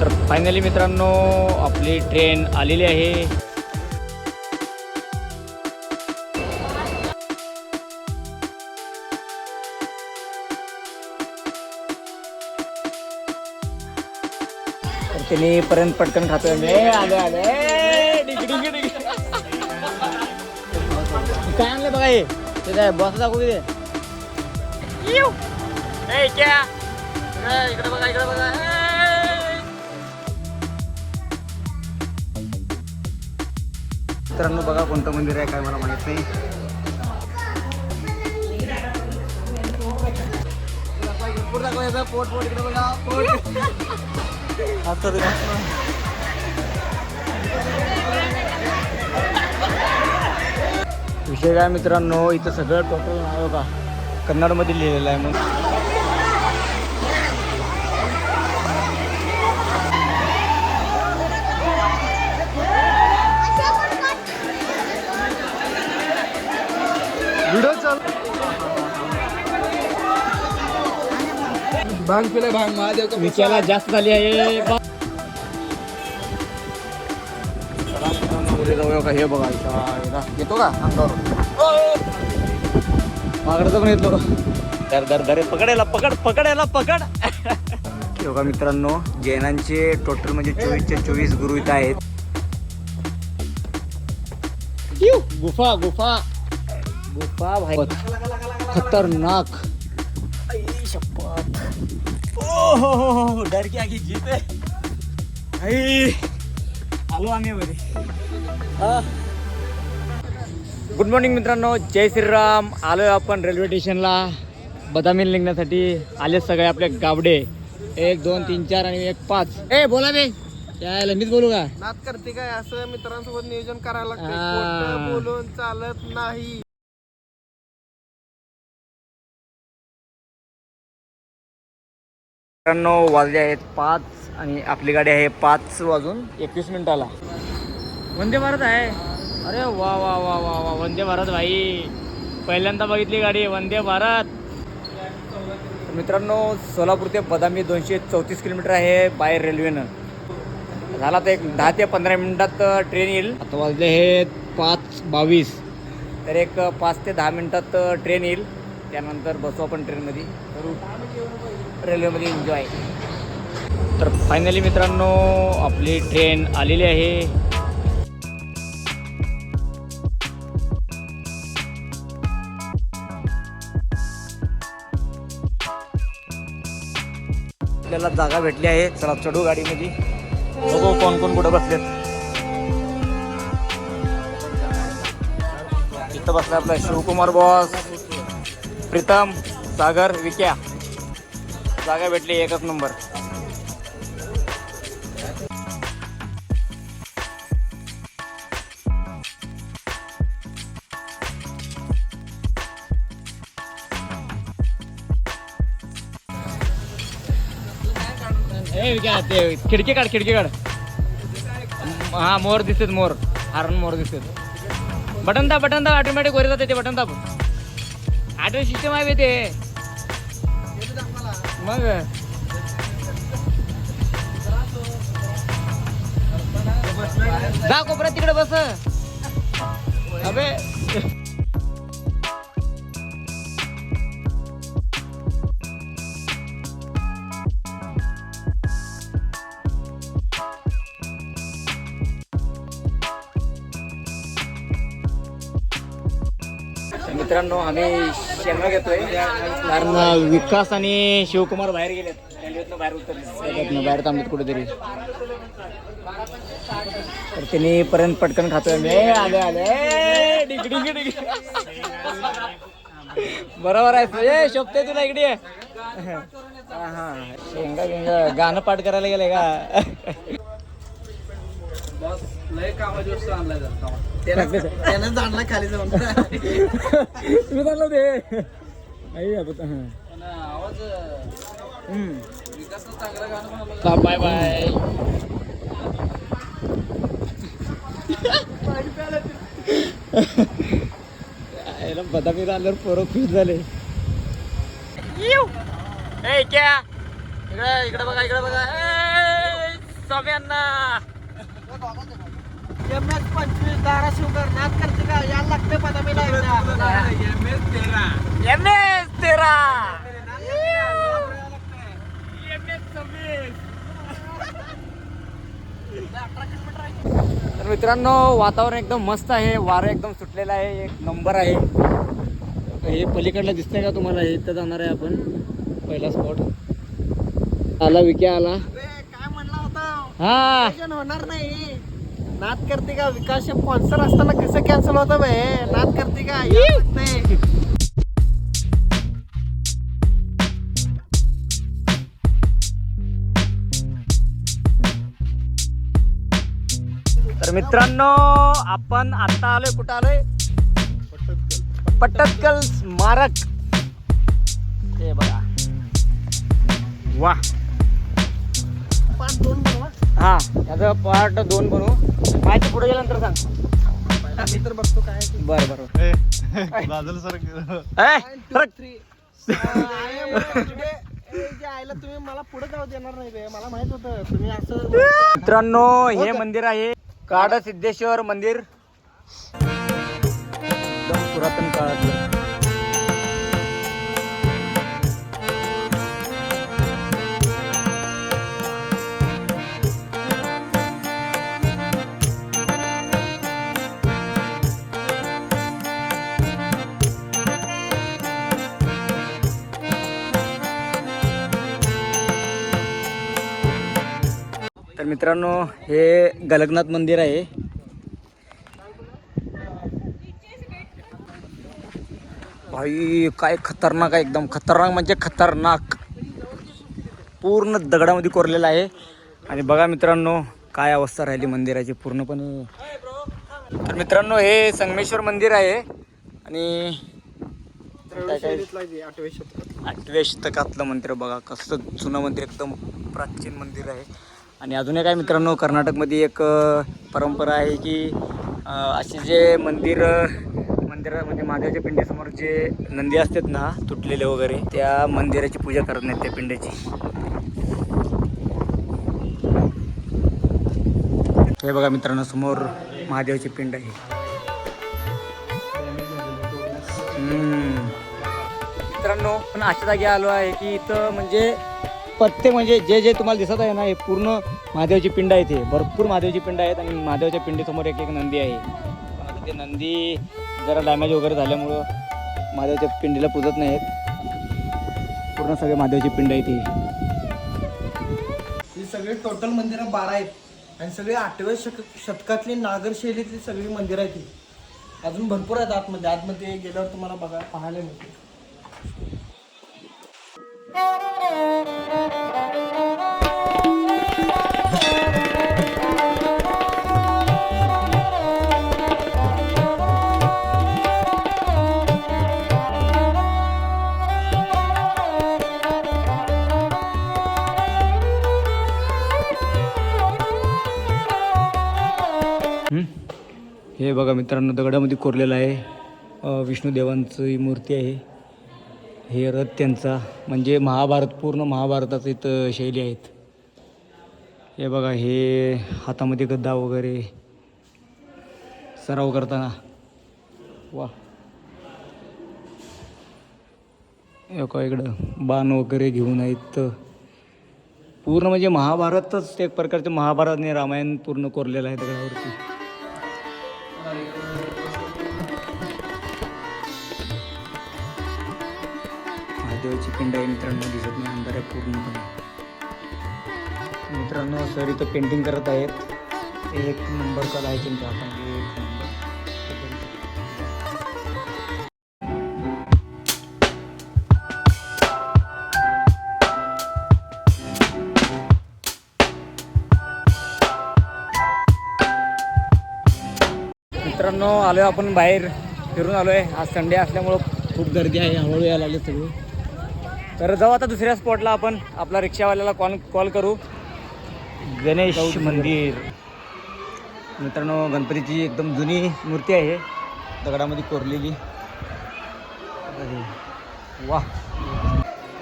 तर फायनली मित्रांनो आपली ट्रेन आलेली आहे. त्यांनी पर्यंत पटकन खातोय. मी आले आले. काय आणलं बघा हे? ते काय बॉस दाखवू तिथे इकडे बघा इकडे बघा. मित्रांनो बघा कोणतं मंदिर आहे काय मला माहीत नाही. पोट पोट बघा विषय काय मित्रांनो इथं सगळं टोटल नाव का कन्नडमध्ये लिहिलेलं आहे मग भांग पिलाय भांग महादेव का जास्त झाली आहे. का हे बघा. येतो का? मागडचं पण येतो? दर दर दर पकडायला पकड पकडायला पकड. बघा मित्रांनो जैनांचे टोटल म्हणजे चोवीसचे चोवीस गुरु इथं आहेत. गुफा गुफा. गुफा भाई. खतरनाक. डर की आगी जीत आहे. आलो आम्ही मध्ये गुड मॉर्निंग मित्रांनो जय श्रीराम. आलोय आपण रेल्वे स्टेशनला बदामी निघण्यासाठी आले सगळे आपले गावडे. एक दोन तीन चार आणि एक पाच. ए बोला बे. यायला मीच बोलू का? नात करते काय? असं मित्रांसोबत नियोजन करायला लागतं बोलून चालत नाही. मित्रांनो वाजले आहेत पाच आणि आपली गाडी आहे पाच वाजून एकवीस मिनिटाला. वंदे भारत आहे. अरे वा वा वा वा वा वंदे भारत भाई. पहिल्यांदा बघितली गाडी वंदे भारत. तर मित्रांनो सोलापूर ते बदामी दोनशे चौतीस किलोमीटर आहे बाय रेल्वेनं. झाला तर एक दहा ते पंधरा मिनिटात ट्रेन येईल. आता वाजले हे पाच बावीस. तर एक पाच ते दहा मिनिटात ट्रेन येईल. त्यानंतर बसू आपण ट्रेनमध्ये. करू. रेल्वेमध्ये एन्जॉय तर फायनली मित्रांनो आपली ट्रेन आलेली आहे. आपल्याला जागा भेटली आहे चला चढू गाडीमध्ये. बघू कोण कोण कुठं बसलेत. इथं बसला आपला शिवकुमार बॉस प्रीतम सागर विक्या. जागा भेटली एकच नंबर. ते खिडकी काढ खिडकी काढ. हा मोर दिसत मोर. हारण मोर दिसत. बटन दाब बटन दाब ऑटोमॅटिक वर जाते ते बटन दाब. ऑटो सिस्टम आहे ते. मग? जा कोपऱ्यात तिकडे बस. अबे. मित्रांनो आम्ही शेंगा घेतोय. कारण विकास आणि शिवकुमार बाहेर गेलेत. रेल्वेतनं बाहेर उतरले. बाहेर थांबलेत कुठेतरी. तर त्यांनी पर्यंत पटकन खातोय मी आले आले. ए, डिग, डिग, डिग. बरोबर आहे. ए शोभते तुला इकडे. हा, हा. शेंगा बिंगा गाणं पाठ करायला गेलंय का? त्यानं जाणला खाली जाऊन. मी चाललो ते आई आपण हा. आवाज बाय बाय याला बदामी आल्यावर पोरं खुश झाले. ए क्या इकडे इकडे बघा इकडे बघा. ए! एम एस तेरा तर मित्रांनो वातावरण एकदम मस्त आहे. वारं एकदम सुटलेलं आहे. एक नंबर आहे. हे पलीकडला दिसतंय का तुम्हाला? हे इथं जाणार आहे आपण. पहिला स्पॉट आला विके आला. काय म्हणला होता? हा. होणार नाही. नाथ करते का विकास स्पॉन्सर असताना कसं कॅन्सल होतं बे? नाथ करते का. तर मित्रांनो आपण आता आलोय कुठं आलोय? पट्टत्कल स्मारक. हे बघा. वा दोन हा याचं पार्ट दोन बनवू. माहिती पुढे गेल्यानंतर सांग. मी तर बघतो काय ते. बरं बरं बाजूला सर. ए, One, two, सरक. three. I am today- ए, जे आईला तुम्ही मला पुढे जाऊ देणार नाही बे. मला माहीत होतं. तुम्ही असं मित्रांनो हे मंदिर आहे काड सिद्धेश्वर मंदिर. एकदम पुरातन काळातलं. मित्रांनो हे गलगनाथ मंदिर आहे. भाई काय खतरनाक आहे एकदम. खतरनाक म्हणजे खतरनाक. पूर्ण दगडामध्ये कोरलेलं आहे. आणि बघा मित्रांनो काय अवस्था राहिली मंदिराची पूर्णपणे. तर मित्रांनो हे संगमेश्वर मंदिर आहे. आणि शतक आठव्या शतकातलं मंदिर बघा कसं जुनं मंदिर एकदम प्राचीन मंदिर आहे. आणि अजून एक आहे मित्रांनो कर्नाटकमध्ये एक परंपरा आहे की असे जे मंदिर मंदिरामध्ये महादेवाच्या पिंडीसमोर जे नंदी असतात ना तुटलेले वगैरे त्या मंदिराची पूजा करत नाहीत त्या पिंड्याची हे बघा मित्रांनो समोर महादेवाची पिंड आहे. मित्रांनो पण अशा जागी आलो आहे की इथं म्हणजे प्रत्येक म्हणजे जे जे तुम्हाला दिसत आहे ना हे पूर्ण महादेवची पिंड आहे ते भरपूर महादेवची पिंड आहेत आणि महादेवाच्या पिंडीसमोर एक एक नंदी आहे. पण आता ते नंदी जरा डॅमेज वगैरे झाल्यामुळं महादेवाच्या पिंडीला पुजत नाहीत पूर्ण सगळे महादेवाची पिंड आहे ते ही सगळी टोटल मंदिरं बारा आहेत. आणि सगळी आठव्या शक शतकातली नागर शैलीतली सगळी मंदिरं आहेत ती अजून भरपूर आहेत आतमध्ये. आतमध्ये गेल्यावर तुम्हाला बघा पाहायला मिळते हे बघा मित्रांनो दगडामध्ये कोरलेलं आहे. विष्णू विष्णुदेवांची मूर्ती आहे. हे रथ त्यांचा म्हणजे महाभारत पूर्ण महाभारताचं इथं शैली आहेत. हे बघा हे हातामध्ये गद्दा वगैरे सराव करताना. वा. हे इकडं बाण वगैरे घेऊन आहेत. पूर्ण म्हणजे महाभारतच एक प्रकारचं महाभारत आणि रामायण पूर्ण कोरलेलं आहे दगडावरती पिंड आहे मित्रांनो दिसत नाही अंधार आहे पूर्णपणे. मित्रांनो सर इथं पेंटिंग करत आहेत. एक नंबर कला आहे त्यांच्या हातामध्ये एक नंबर मित्रांनो आलोय आपण बाहेर. फिरून आलोय. आज संडे असल्यामुळं खूप गर्दी आहे हळूहळू यायला लागले सगळे. तर जाऊ आता दुसऱ्या स्पॉटला आपण. आपला रिक्षावाल्याला कॉल कॉल करू. गणेश मंदिर. मित्रांनो गणपतीची एकदम जुनी मूर्ती आहे. दगडामध्ये कोरलेली. वा.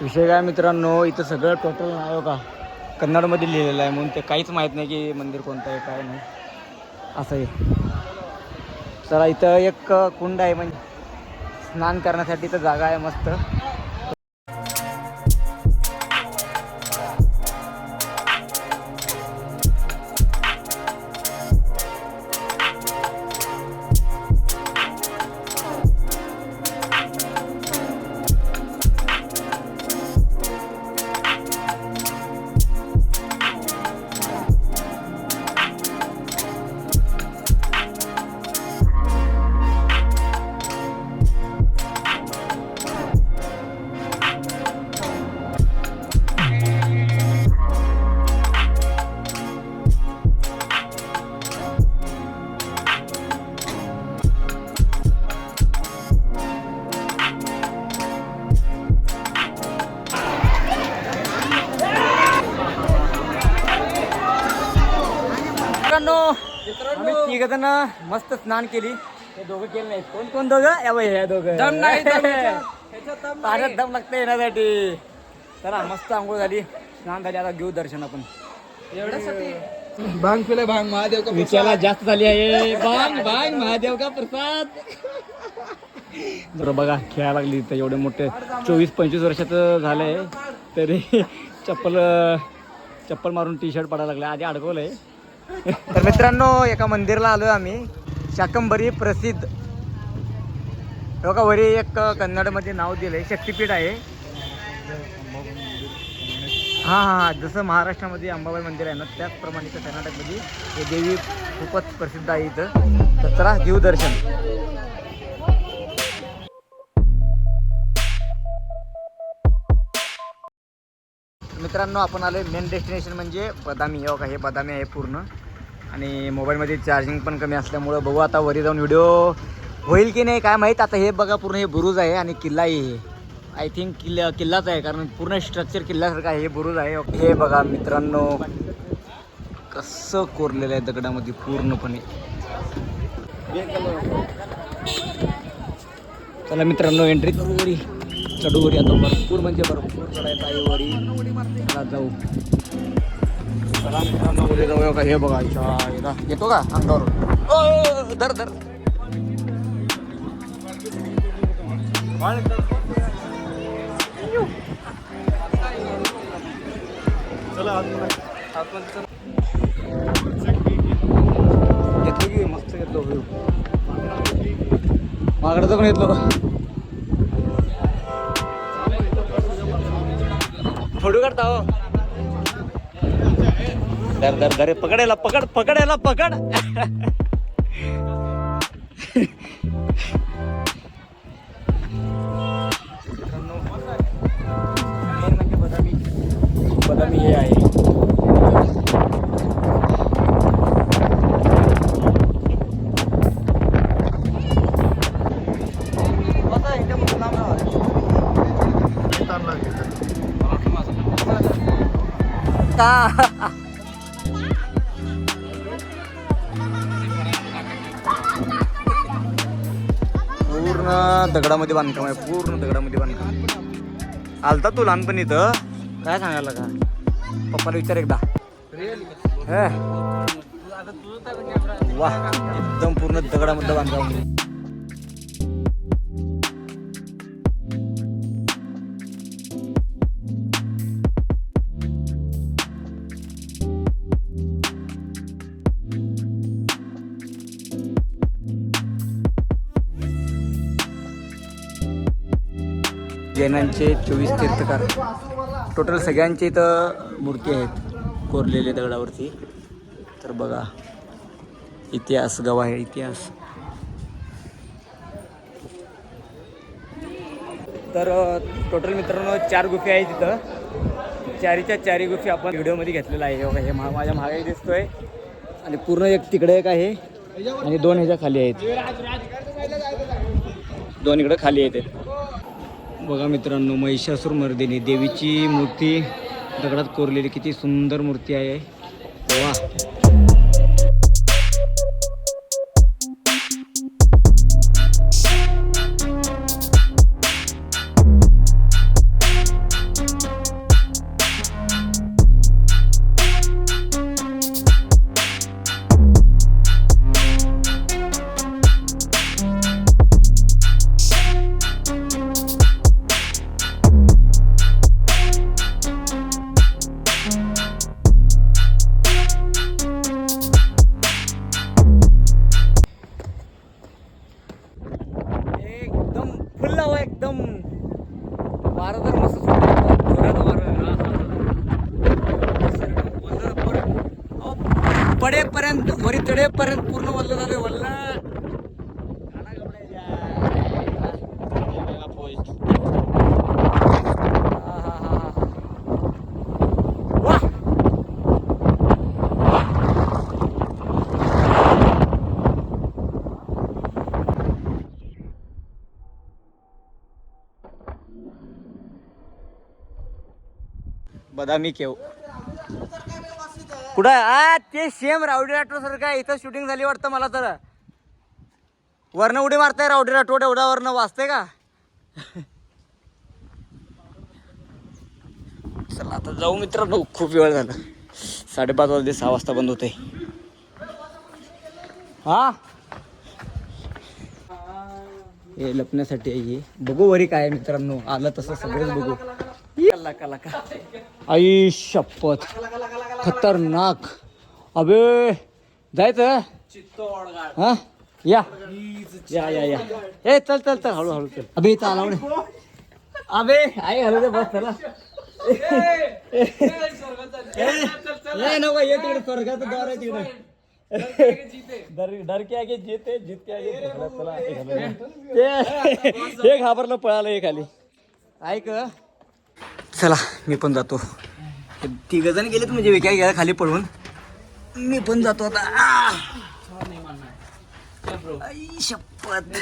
विषय काय मित्रांनो इथं सगळं टोटल नाव का कन्नडमध्ये लिहिलेलं आहे म्हणून ते काहीच माहीत नाही की मंदिर कोणतं आहे काय नाही. असं आहे. चला इथं एक कुंड आहे म्हणजे स्नान करण्यासाठी तर जागा आहे मस्त. जण मस्त स्नान केली. हे दोघं केलं नाही कोण कोण दोघं? या बाई हे दोघं. दम नाही. पाण्यात दम लागतं येण्यासाठी. चला मस्त आंघोळ झाली. स्नान झाली आता घेऊ दर्शन आपण. एवढ्यासाठी? भांग पिले भांग. महादेव का विचारला जास्त झाली आहे. बांग बांग महादेव का प्रसाद? बरं बघा खेळायला लागली तर एवढे मोठे. चोवीस पंचवीस वर्षाचं झालंय. तरी चप्पल चप्पल मारून टी शर्ट पडायला लागले. आधी अडकवलंय. तर मित्रांनो एका मंदिरला आलोय आम्ही. शाकंबरी प्रसिद्ध. बघा वरी एक कन्नडमध्ये नाव दिलंय. शक्तिपीठ आहे. हां हां जसं महाराष्ट्रामध्ये अंबाबाई मंदिर आहे ना त्याचप्रमाणे कर्नाटकमध्ये हे देवी खूपच प्रसिद्ध आहे इथं. तर चला घेऊ मित्रांनो आपण आलो मेन डेस्टिनेशन म्हणजे बदामी. हे बघा हे बदामी आहे पूर्ण. आणि मोबाईलमध्ये चार्जिंग पण कमी असल्यामुळं बघू आता वरी जाऊन व्हिडिओ होईल की नाही काय माहीत. आता हे बघा पूर्ण हे बुरुज आहे आणि किल्लाही आहे हे. आय थिंक किल्ला किल्लाच आहे कारण पूर्ण स्ट्रक्चर किल्ल्यासारखं आहे. हे बुरुज आहे. हे बघा मित्रांनो. कसं कोरलेलं आहे दगडामध्ये पूर्णपणे. चला मित्रांनो एंट्री करू वरी चढू वरी आता भरपूर म्हणजे भरपूर चढायचं आहे वरी. चला जाऊ. चला मित्रांनो वरी जाऊया का? हे बघा इच्छा येता येतो का अंगावर ओ, धर धर. घेतलो की मस्त येतो व्ह्यू माकडं पण घेतलो फोटो काढता हो दर दर दर पकडायला पकड पकडायला पकड Main म्हणजे बदामी बदामी हे आहे दगडामध्ये बांधकाम आहे पूर्ण दगडामध्ये बांधकाम. आलता तू लहानपणी इथं. काय सांगायला का पप्पाला विचार एकदा. वा एकदम पूर्ण दगडामध्ये बांधकाम. जैनांचे चोवीस तीर्थकार. टोटल सगळ्यांचे इथं मूर्ती आहेत. कोरलेले दगडावरती. तर बघा इतिहास गवा आहे इतिहास. तर टोटल मित्रांनो चार गुफे आहेत तिथं चारीच्या चारी गुफी आपण व्हिडिओमध्ये घेतलेला आहे. हे बघा, हे मा माझ्या मागे दिसतोय. आणि पूर्ण एक तिकडे एक आहे. आणि दोन ह्याच्या खाली आहेत. दोन इकडे खाली आहेत. बघा मित्रांनो महिषासूर मर्दिनी देवीची मूर्ती दगडात कोरलेली किती सुंदर मूर्ती आहे. वा. पडेपर्यंत वरी तडेपर्यंत पूर्ण वल्ल झालं वल्ल. बदामी केव. कुठं? आ ते सेम रावडी राठोड सर काय इथं शूटिंग झाली वाटतं मला तर. वरनं उडी मारताय रावडी राठोड एवढा वरनं वाचतंय का? चला आता जाऊ मित्रांनो खूप वेळ झाला. साडेपाच वाजले सहा वाजता बंद होते हा? हे लपण्यासाठी आहे. बघू वरी काय मित्रांनो आलं तसं सगळेच बघू. आई शपथ. खतरनाक. अबे जायचं? हा? या. या या या. ए चल चल चल हळू हळू चल. अबे इथं अबे आई हळू दे बस चला. ए नको ये तिकडे स्वर्गाचं द्वार आहे तिकडे. डर डर के आगे जीत है जीत के आगे चला, ते हे घाबरलं. हे- घाबरलं पळालं हे खाली. ऐक चला मी पण जातो. तिघ जण गेलेत म्हणजे विकाय गेल्या खाली पडून मी पण जातो आता. आई शपथ.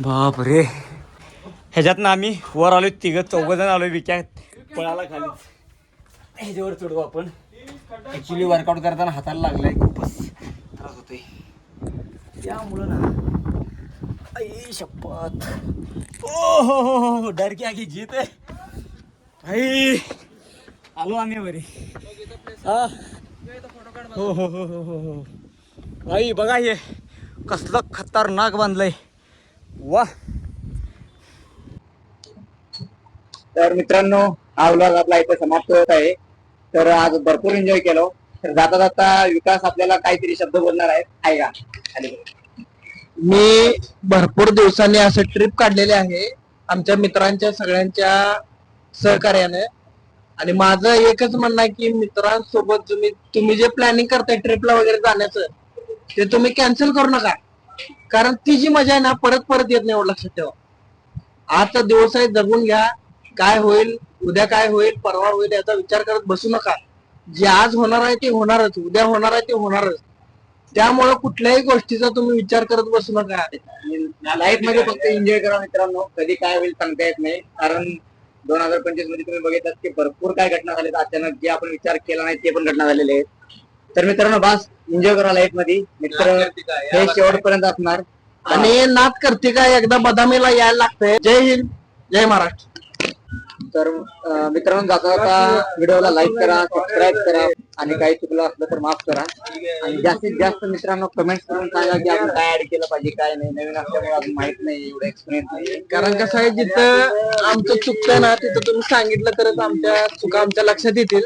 बाप रे ह्याच्यात ना आम्ही वर आलोय तिघ चौघ जण आलोय विक्या पळाला खाली. ह्याच्यावर चढू आपण. ऍक्च्युली वर्कआउट करताना हाताला लागलाय खूपच त्रास होतोय. त्यामुळं ना आई शपथ. ओ हो हो हो की जीत आलो आम्ही वरी. हा. हो हो हो हो हो हो. बघा हे कसलं खतरनाक बांधलंय. वा. तर मित्रांनो हा व्लॉग आपला इथे समाप्त होत आहे. तर आज भरपूर एन्जॉय केलो. तर जाता जाता विकास आपल्याला काहीतरी शब्द बोलणार आहेत. आहे का? खाली मी भरपूर दिवसांनी असं ट्रिप काढलेले आहे. आमच्या मित्रांच्या सगळ्यांच्या सहकार्याने. आणि माझं एकच म्हणणं आहे की मित्रांसोबत तुम्ही तुम्ही जे प्लॅनिंग करताय ट्रिपला वगैरे जाण्याचं ते तुम्ही कॅन्सल करू नका. कारण ती जी मजा आहे ना परत परत येत नाही एवढं लक्षात ठेवा. आजचा दिवस आहे जगून घ्या. काय होईल उद्या काय होईल परवा होईल याचा विचार करत बसू नका. जे आज होणार आहे ते होणारच उद्या होणार आहे ते होणारच. त्यामुळे कुठल्याही गोष्टीचा तुम्ही विचार करत बसू नका. लाईफमध्ये फक्त एन्जॉय करा मित्रांनो. कधी काय होईल सांगता येत नाही. कारण दोन हजार पंचवीसमध्ये तुम्ही बघितलात की भरपूर काय घटना झाल्या अचानक जे आपण विचार केला नाही ते पण घटना झालेले आहेत. तर मित्रांनो बस एन्जॉय करा लाईफमध्ये. मित्र हे शेवटपर्यंत असणार. आणि नाथ करते का? एकदा बदामीला यायला लागतंय. जय हिंद. जय महाराष्ट्र. तर मित्रांनो जाता जाता व्हिडिओला लाईक करा सबस्क्राईब करा. आणि काही चुकलं असलं तर माफ करा. आणि जास्तीत जास्त मित्रांनो कमेंट करून सांगा की आपण काय ऍड केलं पाहिजे काय नाही. नवीन असल्यामुळे अजून माहीत नाही एवढं एक्सपिरियन्स नाही. कारण कसं आहे जिथं आमचं चुकतं ना तिथं तुम्ही सांगितलं तरच आमच्या चुका आमच्या लक्षात येतील.